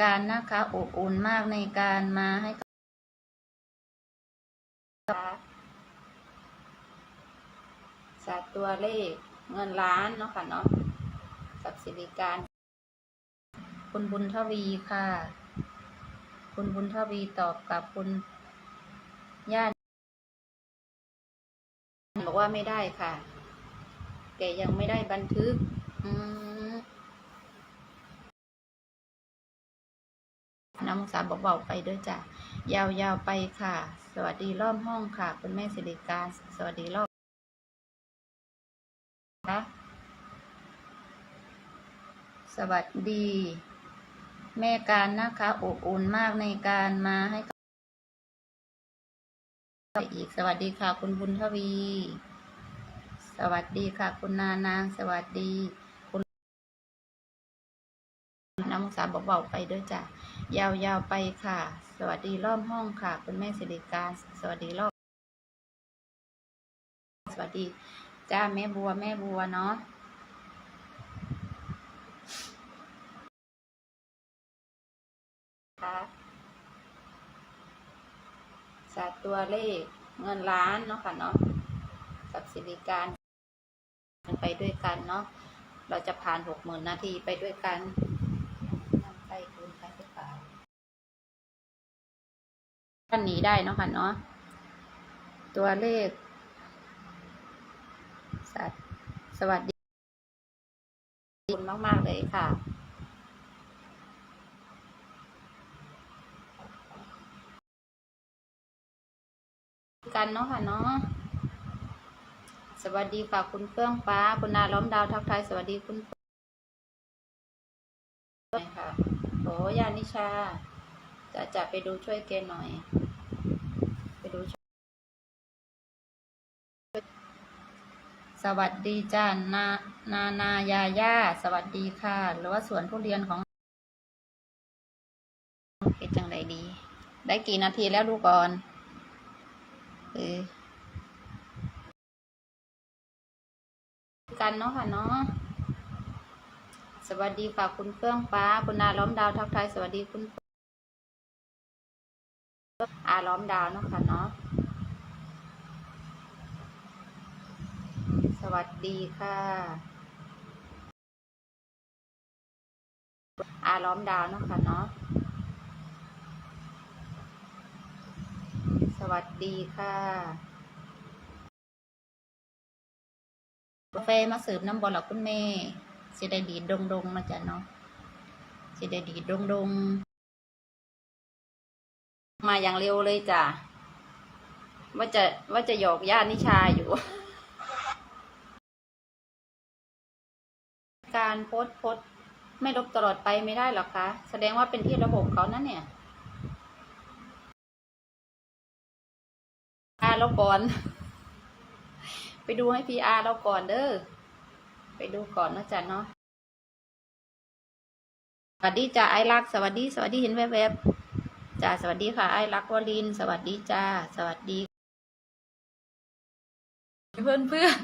การนะคะอบอุ่นมากในการมาให้กับศาสตร์ตัวเลขเงินล้านเนาะค่ะเนาะกับสิริการ คุณบุญทวีค่ะ คุณบุญทวีตอบกับคุณย่านบอกว่าไม่ได้ค่ะแกยังไม่ได้บันทึก อืม น้ำสาเบาๆไปด้วยจ้ะยาวๆไปค่ะ สวัสดีรอบห้องค่ะ คุณแม่สิริการ สวัสดีรอบคะสวัสดี แม่การนะคะอบอุ่นมากในการมาให้กับอีกสวัสดีค่ะ คุณบุญทวี สวัสดีค่ะ คุณนานางสวัสดี น้ำสาเบาๆไปด้วยจ้ะยาวๆไปค่ะ สวัสดีรอบห้องค่ะ คุณแม่สิริการสวัสดีรอบสวัสดีจ้าแม่บัวแม่บัวเนาะค่ะศาสตร์ตัวเลขเงินล้านเนาะค่ะเนาะกับสิริการไปด้วยกันเนาะเราจะผ่านหกหมื่นนาทีไปด้วยกันำไปคูณไปหรือเปล่า ท่านหนีได้เนาะค่ะเนาะตัวเลขสัตว์สวัสดีคุณมาก ๆ เลยค่ะกันเนาะค่ะเนาะสวัสดีค่ะคุณเฟื่องฟ้า คุณนาล้อมดาวทักทายสวัสดีคุณค่ะโอ้ยานิชา จะจะไปดูช่วยเกณฑ์หน่อย ไปดูช่วยสวัสดีจ้านา นานายาย่าสวัสดีค่ะ หรือว่าสวนทุเรียนของเป็นจังไรดี ได้กี่นาทีแล้วดูก่อนเออกันเนาะค่ะเนาะสวัสดีค่ะคุณเฟื่องฟ้า คุณนาล้อมดาวทักทายสวัสดีคุณ อาล้อมดาวเนาะค่ะเนาะสวัสดีค่ะ อาล้อมดาวเนาะค่ะเนาะสวัสดีค่ะกาแฟมาเสิร์ฟน้ำบอลหรอคุณแม่สิได้ดีดงดงๆนะจ๊ะเนาะสิได้ดีดงดงๆ มาอย่างเร็วเลยจ้ะ ว่าจะว่าจะหยอกญาตินิชาอยู่ การโพสโพสไม่ลบตลอดไปไม่ได้หรอคะ แสดงว่าเป็นที่ระบบเขานั่นเนี่ยอาเราก่อน ไปดูให้พีอาเราก่อนเด้อ ไปดูก่อนนะจ๊ะเนาะ สวัสดีจ้าไอรัก สวัสดี สวัสดีเห็นแวบๆ จ้าสวัสดีค่ะไอ้รักวลิน สวัสดีจ้า สวัสดี เพื่อนเพื่อน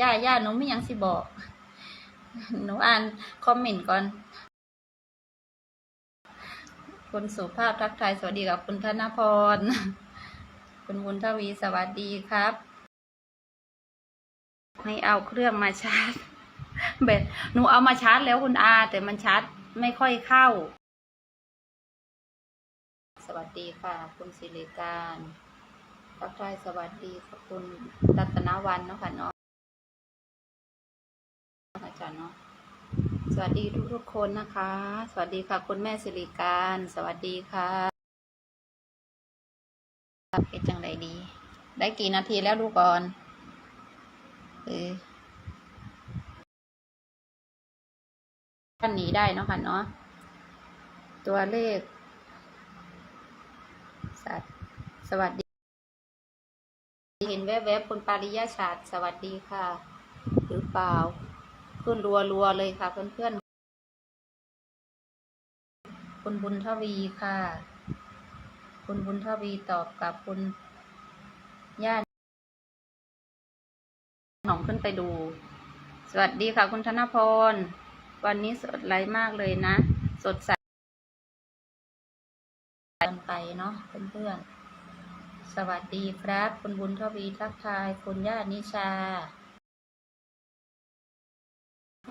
ย่าย่าหนูไม่ยังสิบอก หนูอ่านคอมเมนต์ก่อน คุณสุภาพทักทายสวัสดีกับคุณธนพร คุณบุญทวีสวัสดีครับให้เอาเครื่องมาชาร์จเบ็ดหนูเอามาชาร์จแล้วคุณอา แต่มันชาร์จไม่ค่อยเข้า สวัสดีค่ะ คุณสิริการทักทายสวัสดีขอบคุณรัตนวันเนาะค่ะเนาะอาจารย์เนาะสวัสดีทุกทุกๆคนนะคะ สวัสดีค่ะ คุณแม่สิริการ สวัสดีค่ะเป็นจังไรดี ได้กี่นาทีแล้วดูก่อนเออท่านหนีได้เนาะค่ะเนาะตัวเลข สัตว์สวัสดี เห็นแวบๆคุณปาริยาชาติสวัสดีค่ะ หรือเปล่า ขึ้นรัวๆเลยค่ะ เพื่อนๆ คุณบุญทวีค่ะ คุณบุญทวีตอบกับคุณย่าหนองขึ้นไปดู สวัสดีค่ะ คุณธนพร วันนี้สดไลฟ์มากเลยนะ สดใส กันไปเนาะเพื่อนๆ สวัสดีครับ คุณบุญทวีทักทาย คุณย่านิชา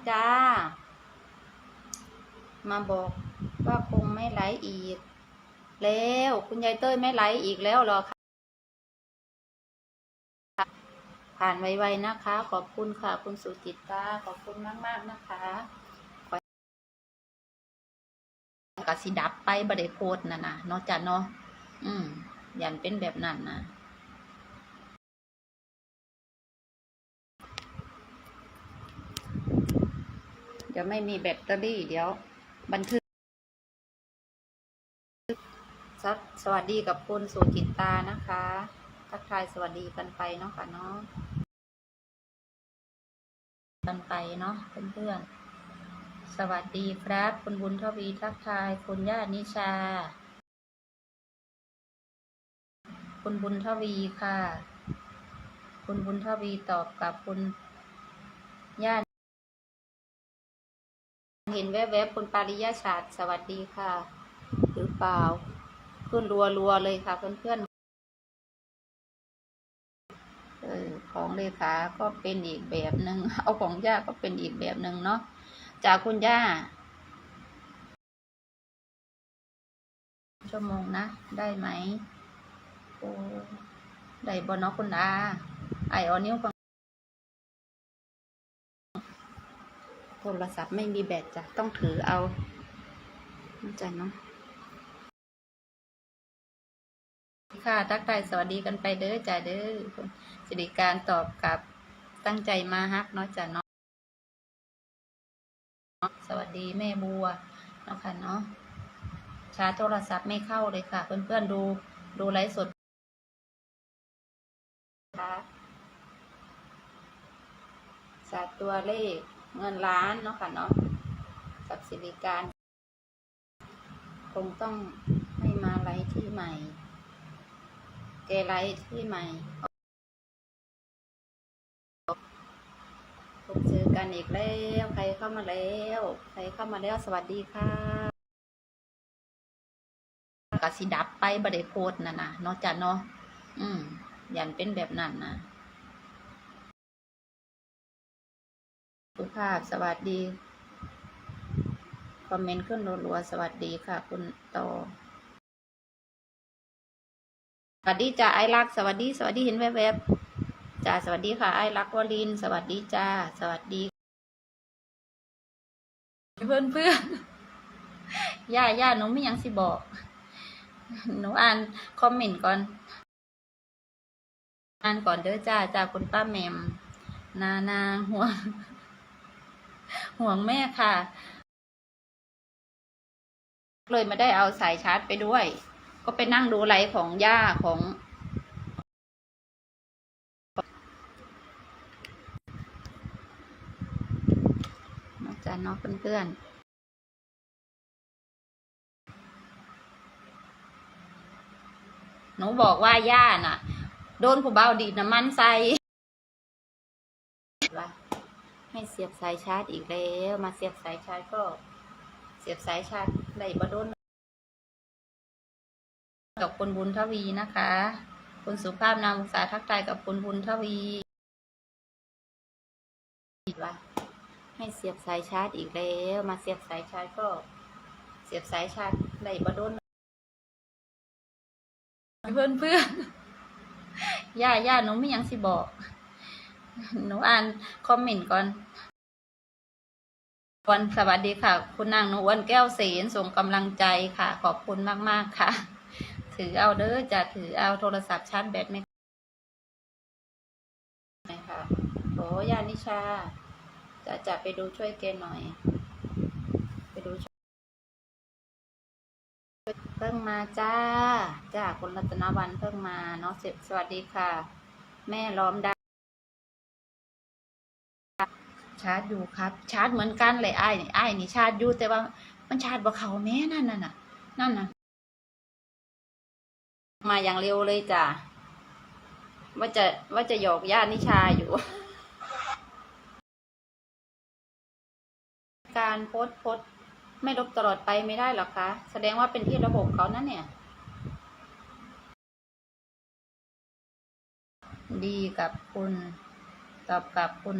จ้า มาบอกว่าคงไม่ไหลอีก แล้ว คุณยายเต้ยไม่ไหลอีกแล้วหรอคะผ่านไวๆนะคะ ขอบคุณค่ะ คุณสุจิตตาขอบคุณมาก ๆ นะคะ สิดับไปบไดโพดนะนะเนาะจ้ะเนาะอืมยันเป็นแบบนั้นนะเดี๋ยวไม่มีแบตเตอรี่เดี๋ยว บันทึกสสวัสดีกับคุณสุจิตตานะคะทักทายสวัสดีกันไปเนาะค่ะเนาะกันไปเนาะเพื่อนๆ สวัสดีครับ คุณบุญทวีทักทาย คุณย่านิชา คุณบุญทวีค่ะ คุณบุญทวีตอบกับคุณย่าเห็นแวบๆคุณปาริยาชาติ สวัสดีค่ะ หรือเปล่า ขึ้นรัวๆเลยค่ะเพื่อนๆของเลขาก็เป็นอีกแบบหนึ่งเอาของย่าก็เป็นอีกแบบหนึ่งเนาะ จากคุณย่า ชั่วโมงนะ ได้ไหมโอ้ได้บนเนาะคุณอาไอออนิ้วฟังโทรศัพท์ไม่มีแบตจ้ะ ต้องถือเอาเข้าใจเนาะค่ะ ทักทายสวัสดีกันไปเด้อจ้าเด้อสิริการตอบกลับตั้งใจมาฮักเนาะจ้ะเนาะ สวัสดีแม่บัวเนาะค่ะเนาะชาร์จโทรศัพท์ไม่เข้าเลยค่ะ เพื่อนๆดูดูไลฟ์สดค่ะสาตัวเลขเงินล้านเนาะค่ะเนาะกับสิริการ คงต้องให้มาไลฟ์ที่ใหม่ เกไลท์ที่ใหม่พบเจอ กันอีกแล้วใครเข้ามาแล้ว ใครเข้ามาแล้วสวัสดีค่ะกสิดับไปบไดโพดนะนะเนาะจ้ะเนาะอืมยันเป็นแบบนั้นนะสุภาพสวัสดี คอมเมนต์ขึ้นรัวๆสวัสดีค่ะ คุณต่อสวัสดีจ้าไอรัก สวัสดี สวัสดีเห็นแวบๆจ้าสวัสดีค่ะไอรักวลิน สวัสดีจ้า สวัสดี เพื่อนเพื่อนๆย่าย่าหนูไม่ยังสิบอก หนูอ่านคอมเมนต์ก่อน อ่านก่อนเด้อจ้าจ้าคุณป้าแมม นานาห่วง ห่วงแม่ค่ะ เลยไม่ได้เอาสายชาร์จไปด้วย ก็ไปนั่งดูไลฟ์ของย่าของ อาจารย์เนาะเพื่อนๆ หนูบอกว่าย่าน่ะ โดนผู้เบาดีดน้ำมันใส่ให้เสียบสายชาร์จอีกแล้ว มาเสียบสายชาร์จก็ เสียบสายชาร์จได้บ่โดนกับคุณบุญทวีนะคะ คุณสุภาพนามอุตสาทักทายกับคุณบุญทวีว่า ให้เสียบสายชาร์จอีกแล้ว มาเสียบสายชาร์จก็เสียบสายชาร์จได้บ่โดนเพื่อนเพื่อนย่าย่าหนูไม่ยังสิบอก หนูอ่านคอมเมนต์ก่อนวันสวัสดีค่ะ คุณนางหนูวันแก้วเสนส่งกำลังใจค่ะ ขอบคุณมาก ๆ ค่ะ ถือเอาเด้อจะถือเอาโทรศัพท์ชาร์จแบตไหมค่ะโหยานิชา จะจะไปดูช่วยเกณฑ์หน่อย ไปดูช่วยเพิ่งมาจ้าจ้าคุณรัตนวันเพิ่งมาเนาะเสร็จสวัสดีค่ะ แม่ล้อมด้ชาร์จอยู่ครับ ชาร์จเหมือนกันเลยไอ้นี่ไอ้นี่ชาร์จอยู่แต่ว่ามันชาร์จบ่เขาแม่นั่นน่ะน่ะนั่นน่ะมาอย่างเร็วเลยจ้ะว่าจะว่าจะหยอกญาตินิชาอยู่ การโพสโพสไม่ลบตลอดไปไม่ได้หรอคะ แสดงว่าเป็นที่ระบบเขานั่นเนี่ย ดีกับคุณ ตอบกับคุณ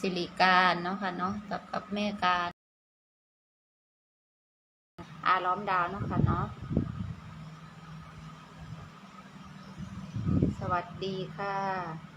สิริการเนาะค่ะเนาะตอบกับแม่การ อาล้อมดาวเนาะค่ะเนาะสวัสดีค่ะ